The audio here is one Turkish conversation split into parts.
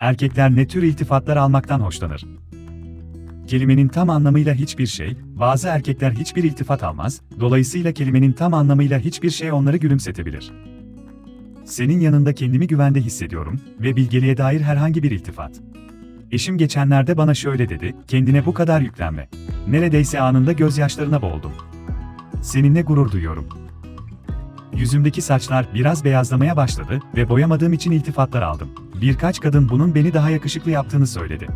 Erkekler ne tür iltifatlar almaktan hoşlanır? Kelimenin tam anlamıyla hiçbir şey, bazı erkekler hiçbir iltifat almaz, dolayısıyla kelimenin tam anlamıyla hiçbir şey onları gülümsetebilir. Senin yanında kendimi güvende hissediyorum ve bilgeliğe dair herhangi bir iltifat. Eşim geçenlerde bana şöyle dedi, kendine bu kadar yüklenme. Neredeyse anında gözyaşlarına boğuldum. Seninle gurur duyuyorum. Yüzümdeki saçlar biraz beyazlamaya başladı ve boyamadığım için iltifatlar aldım. Birkaç kadın bunun beni daha yakışıklı yaptığını söyledi.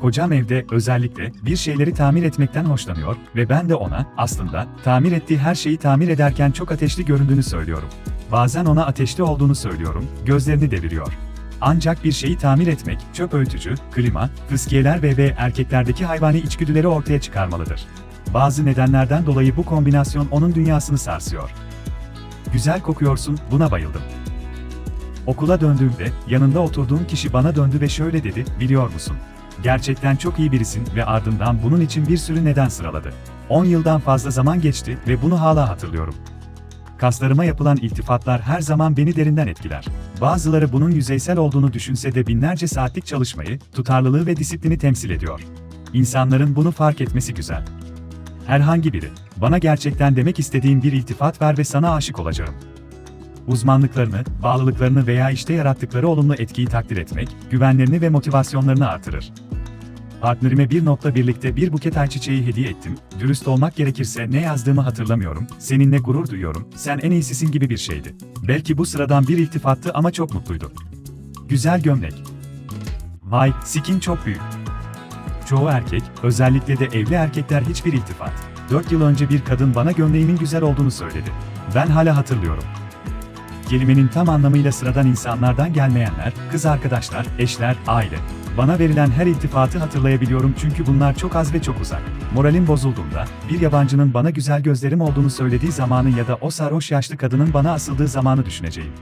Kocam evde özellikle bir şeyleri tamir etmekten hoşlanıyor ve ben de ona aslında tamir ettiği her şeyi tamir ederken çok ateşli göründüğünü söylüyorum. Bazen ona ateşli olduğunu söylüyorum, gözlerini deviriyor. Ancak bir şeyi tamir etmek, çöp öğütücü, klima, fıskiyeler ve ve erkeklerdeki hayvani içgüdüleri ortaya çıkarmalıdır. Bazı nedenlerden dolayı bu kombinasyon onun dünyasını sarsıyor. Güzel kokuyorsun, buna bayıldım. Okula döndüğümde, yanında oturduğum kişi bana döndü ve şöyle dedi, biliyor musun? Gerçekten çok iyi birisin ve ardından bunun için bir sürü neden sıraladı. 10 yıldan fazla zaman geçti ve bunu hala hatırlıyorum. Kaslarıma yapılan iltifatlar her zaman beni derinden etkiler. Bazıları bunun yüzeysel olduğunu düşünse de binlerce saatlik çalışmayı, tutarlılığı ve disiplini temsil ediyor. İnsanların bunu fark etmesi güzel. Herhangi biri, bana gerçekten demek istediğin bir iltifat ver ve sana aşık olacağım. Uzmanlıklarını, bağlılıklarını veya işte yarattıkları olumlu etkiyi takdir etmek, güvenlerini ve motivasyonlarını artırır. Partnerime bir nokta birlikte bir buket ayçiçeği hediye ettim. Dürüst olmak gerekirse ne yazdığımı hatırlamıyorum. Seninle gurur duyuyorum. Sen en iyisisin gibi bir şeydi. Belki bu sıradan bir iltifattı ama çok mutluydu. Güzel gömlek. Vay, skin çok büyük. Çoğu erkek, özellikle de evli erkekler hiçbir iltifat. 4 yıl önce bir kadın bana gömleğimin güzel olduğunu söyledi. Ben hala hatırlıyorum. Kelimenin tam anlamıyla sıradan insanlardan gelmeyenler, kız arkadaşlar, eşler, aile. Bana verilen her iltifatı hatırlayabiliyorum çünkü bunlar çok az ve çok uzak. Moralim bozulduğunda, bir yabancının bana güzel gözlerim olduğunu söylediği zamanı ya da o sarhoş yaşlı kadının bana asıldığı zamanı düşüneceğim.